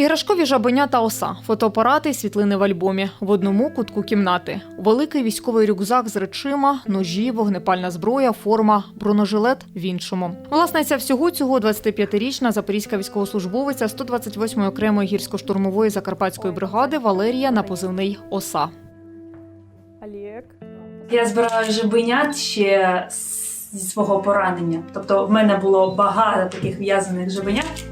Іграшкові жабеня та оса, фотоапарати, і світлини в альбомі. В одному кутку кімнати. Великий військовий рюкзак з речима, ножі, вогнепальна зброя, форма, бронежилет в іншому. Власниця всього цього 25-річна запорізька військовослужбовиця 128-ї окремої гірсько-штурмової закарпатської бригади Валерія на позивний Оса. Олег. Я збираю жабенят ще зі свого поранення. Тобто в мене було багато таких в'язаних жабенят.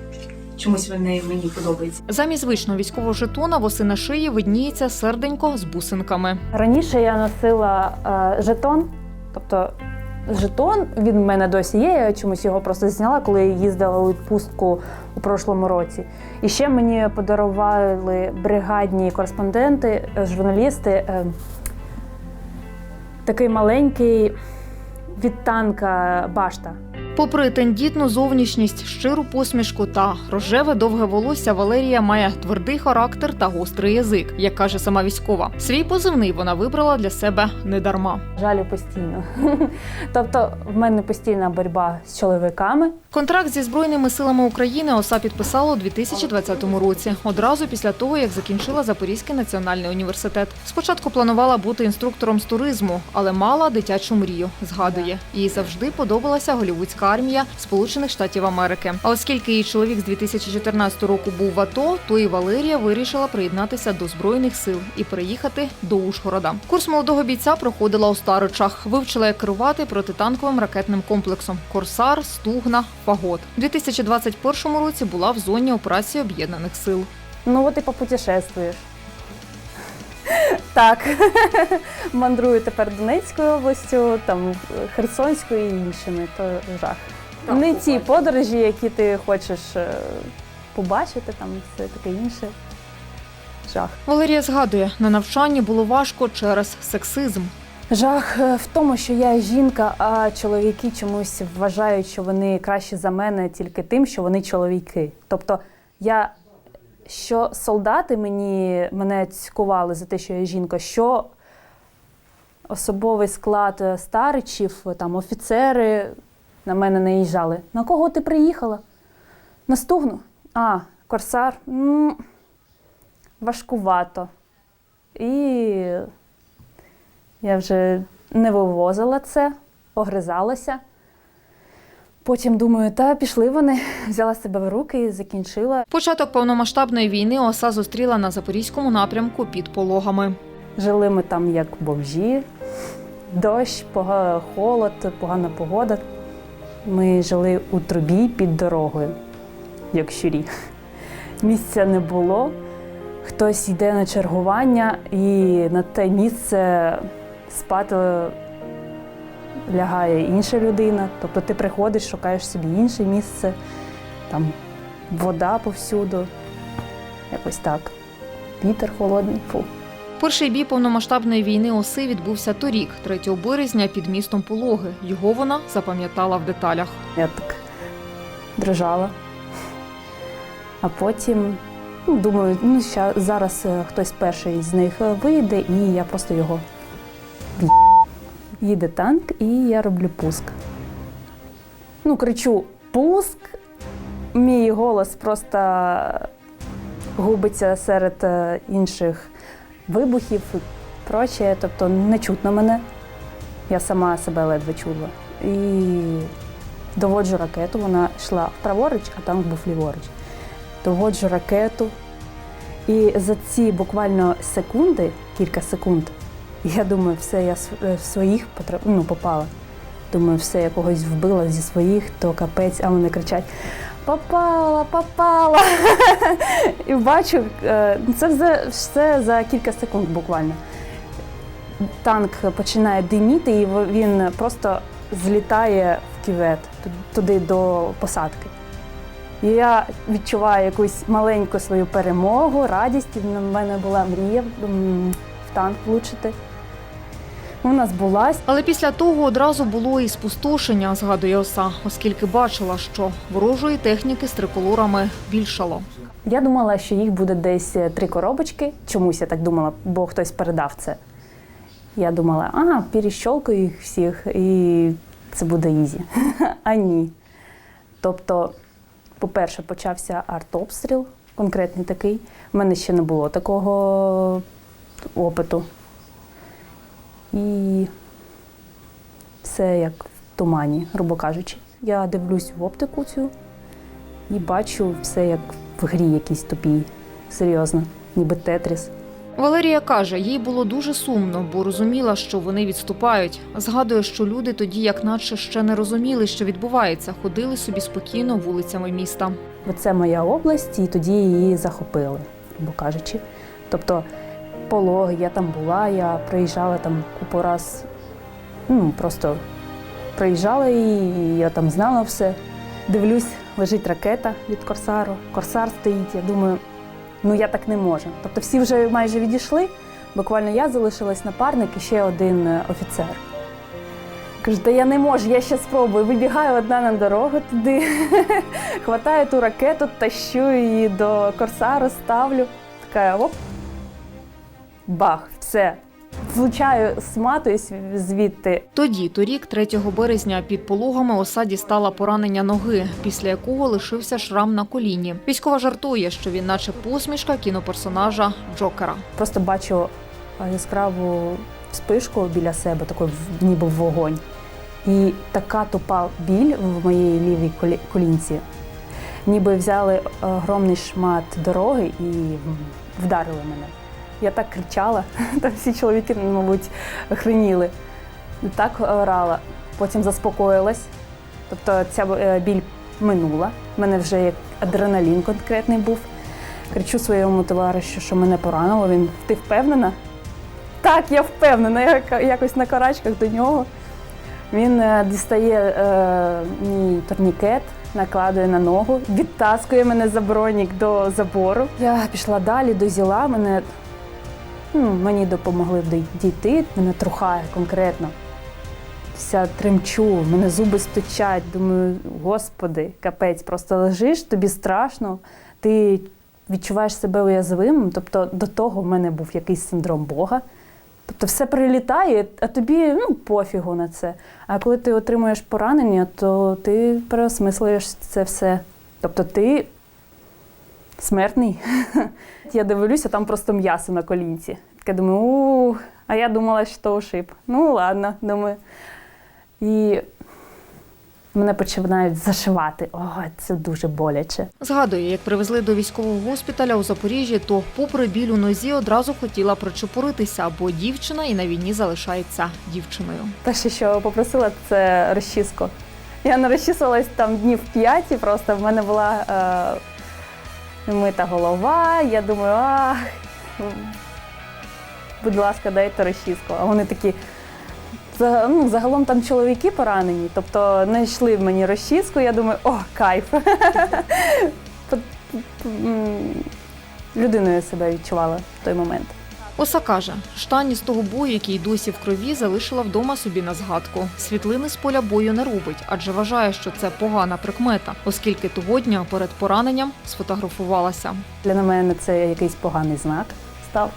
Чомусь вони мені подобаються. Замість звичного військового жетона в оси на шиї видніється серденько з бусинками. Раніше я носила е, жетон, тобто жетон він в мене досі є. Я чомусь його просто зняла, коли я їздила у відпустку у прошлому році. І ще мені подарували бригадні кореспонденти, е, журналісти. е, такий маленький від танка башта. Попри тендітну зовнішність, щиру посмішку та рожеве довге волосся, Валерія має твердий характер та гострий язик, як каже сама військова. Свій позивний вона вибрала для себе недарма. Жалю постійно. тобто, в мене постійна боротьба з чоловіками. Контракт зі збройними силами України ОСА підписала у 2020 році, одразу після того, як закінчила Запорізький національний університет. Спочатку планувала бути інструктором з туризму, але мала дитячу мрію. Згадує, їй завжди подобалася голівудська армія Сполучених Штатів Америки. А оскільки її чоловік з 2014 року був в АТО, то і Валерія вирішила приєднатися до збройних сил і переїхати до Ужгорода. Курс молодого бійця проходила у Старичах. Вивчила, як керувати протитанковим ракетним комплексом Корсар, Стугна, Фагот. У 2021 році була в зоні операції об'єднаних сил. Ну от і попутешествуєш. Так, мандрую тепер Донецькою областю, там Херсонською і іншими, то жах. Не ті подорожі, які ти хочеш е, побачити, там все таке інше. Жах. Валерія згадує, на навчанні було важко через сексизм. Жах е, в тому, що я жінка, а чоловіки чомусь вважають, що вони кращі за мене тільки тим, що вони чоловіки. Тобто я що солдати мені мене цькували за те, що я жінка, що особовий склад е, старичів, там офіцери на мене наїжджали. На кого ти приїхала? На стугну? А, корсар? м важкувато. І я вже не вивозила це, огризалася. Потім думаю, та пішли вони, взяла себе в руки і закінчила. Початок повномасштабної війни ОСА зустріла на запорізькому напрямку під пологами. Жили ми там як бомжі, дощ, холод, погана погода. Ми жили у трубі під дорогою, як щурі. Місця не було. Хтось йде на чергування, і на те місце спати лягає інша людина. Тобто ти приходиш, шукаєш собі інше місце, там вода повсюду. Якось так. Вітер холодний. Фу. Перший бій повномасштабної війни ОСИ відбувся торік, 3 березня, під містом Пологи. Його вона запам'ятала в деталях. Я так дрожала. А потім ну, думаю, ну зараз е, хтось перший з них е, вийде, і я просто його б'ю. Їде танк, і я роблю пуск. Ну, кричу пуск. Мій голос просто губиться серед е, інших вибухів і проче. Тобто не чутно мене. Я сама себе ледве чула. І доводжу ракету, вона йшла праворуч, а танк був ліворуч. Доводжу ракету. І за ці буквально секунди, кілька секунд, я думаю, все, я е, в своїх ну, попала. Думаю, все, я когось вбила зі своїх, то капець, а вони кричать: Попала, попала! І бачу, е, це все, за кілька секунд буквально. Танк починає диміти, і він просто злітає в кювет туди до посадки. І я відчуваю якусь маленьку свою перемогу, радість. В мене була мрія в танк влучити. Вона збулась. Але після того одразу було і спустошення, згадує ОСА, оскільки бачила, що ворожої техніки з триколорами більшало. Я думала, що їх буде десь е, три коробочки. Чомусь я так думала, бо хтось передав це. Я думала, а, перещолкаю їх всіх, і це буде ізі. А ні. Тобто, по-перше, почався артобстріл, конкретний такий. У мене ще не було такого опиту. І все як в тумані, грубо кажучи. Я дивлюсь в оптику цю і бачу все як в грі якійсь тупій. Серйозно, ніби тетріс. Валерія каже, їй було дуже сумно, бо розуміла, що вони відступають. Згадує, що люди тоді, як наче ще не розуміли, що відбувається, ходили собі спокійно вулицями міста. Оце моя область, і тоді її захопили, грубо кажучи. Тобто пологи, я там була, я приїжджала там купу раз, ну просто приїжджала і я там знала все. Дивлюсь, лежить ракета від Корсару, Корсар стоїть. Я думаю, ну я так не можу. Тобто всі вже майже відійшли. Буквально я залишилась напарник і ще один е, офіцер. Кажу, та я не можу, я ще спробую. Вибігаю одна на дорогу туди, хватаю ту ракету, тащу її до корсару, ставлю. Така оп. Бах, все. Влучаю, сматуюсь звідти. Тоді, торік, 3 березня, під пологами осаді стала поранення ноги, після якого лишився шрам на коліні. Військова жартує, що він, наче посмішка кіноперсонажа Джокера. Просто бачу яскраву спишку біля себе, такий ніби вогонь. І така тупа біль в моїй лівій колі- колінці. Ніби взяли огромний шмат дороги і вдарили мене. Я так кричала, там всі чоловіки, мабуть, хреніли. Так орала. Потім заспокоїлась. Тобто ця е, біль минула. У мене вже як адреналін конкретний був. Кричу своєму товаришу, що мене поранило. Він ти впевнена? Так, я впевнена. Я якось на карачках до нього. Він е, дістає е, мій турнікет, накладує на ногу, відтаскує мене за бронік до забору. Я пішла далі до зіла. Мене, ну, мені допомогли дійти, мене трухає конкретно. Вся тремчу, мене зуби стучать. Думаю, господи, капець, просто лежиш, тобі страшно, ти відчуваєш себе уязвимим. Тобто до того в мене був якийсь синдром Бога. Тобто все прилітає, а тобі ну, пофігу на це. А коли ти отримуєш поранення, то ти переосмислюєш це все. Тобто ти смертний. Я дивлюся, там просто м'ясо на колінці. Я думаю, у, а я думала, що то ушиб. Ну ладно, думаю. І мене починають зашивати. О, це дуже боляче. Згадує, як привезли до військового госпіталя у Запоріжжі, то, попри біль у нозі, одразу хотіла причепуритися, бо дівчина і на війні залишається дівчиною. Перше, що попросила, це розчіску. Я не розчісувалась там днів п'ять, і просто в мене була е, мита голова. Я думаю, ах, будь ласка, дайте розчіску. А вони такі. Ну, загалом там чоловіки поранені, тобто не йшли мені розчіску, я думаю, о, кайф. Людиною себе відчувала в той момент. Оса каже, штані з того бою, який досі в крові, залишила вдома собі на згадку. Світлини з поля бою не робить, адже вважає, що це погана прикмета, оскільки того дня перед пораненням сфотографувалася. Для мене це якийсь поганий знак став.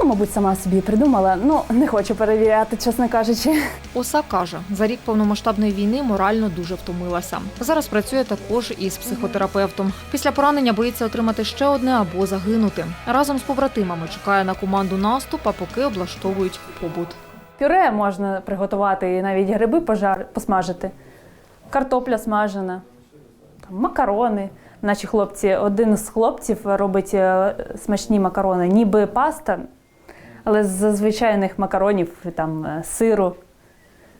Ну, мабуть, сама собі придумала. Ну, не хочу перевіряти, чесно кажучи. Оса каже, за рік повномасштабної війни морально дуже втомилася. Зараз працює також із психотерапевтом. Після поранення боїться отримати ще одне або загинути. Разом з побратимами чекає на команду наступ, а поки облаштовують побут. Пюре можна приготувати і навіть гриби пожар... посмажити, картопля смажена, макарони. Наші хлопці, один з хлопців робить е, смачні макарони, ніби паста, але з звичайних макаронів, там, е, сиру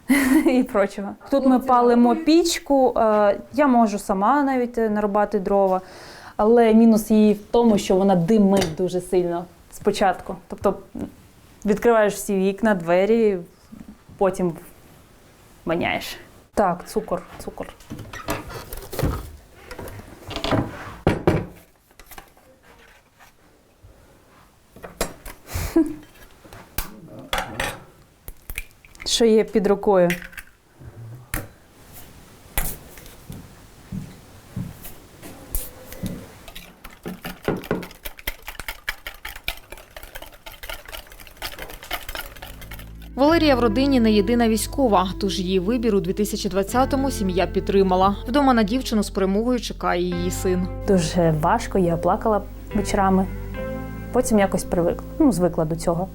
і прочого. Тут ми палимо пічку. е, Я можу сама навіть е, нарубати дрова, але мінус її в тому, що вона димить дуже сильно спочатку. Тобто відкриваєш всі вікна, двері, потім воняєш. Так, цукор, цукор. Що є під рукою? Валерія в родині не єдина військова, тож її вибір у 2020-му сім'я підтримала. Вдома на дівчину з перемогою чекає її син. Дуже важко, я плакала вечорами. Потім якось привик, ну, звикла до цього.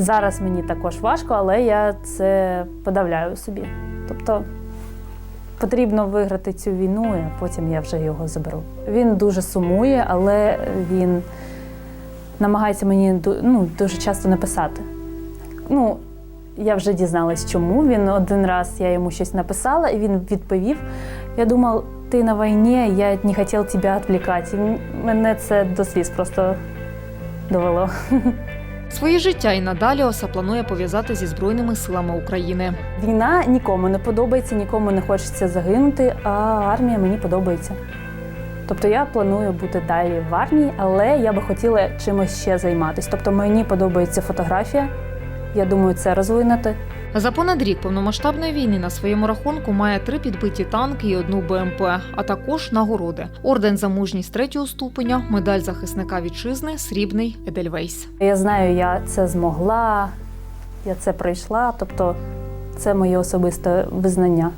Зараз мені також важко, але я це подавляю собі. Тобто потрібно виграти цю війну, а потім я вже його заберу. Він дуже сумує, але він намагається мені ну, дуже часто написати. Ну, я вже дізналась, чому. Він один раз я йому щось написала, і він відповів. Я думав, ти на війні, я не хотів тебе відвлікати. Мене це до сліз просто довело. Своє життя і надалі Оса планує пов'язати зі Збройними силами України. Війна нікому не подобається, нікому не хочеться загинути, а армія мені подобається. Тобто я планую бути далі в армії, але я би хотіла чимось ще займатися. Тобто мені подобається фотографія. Я думаю, це розвинути. За понад рік повномасштабної війни на своєму рахунку має три підбиті танки і одну БМП, а також нагороди: орден за мужність третього ступеня, медаль захисника вітчизни, срібний Едельвейс. Я знаю, я це змогла, я це пройшла. Тобто це моє особисте визнання.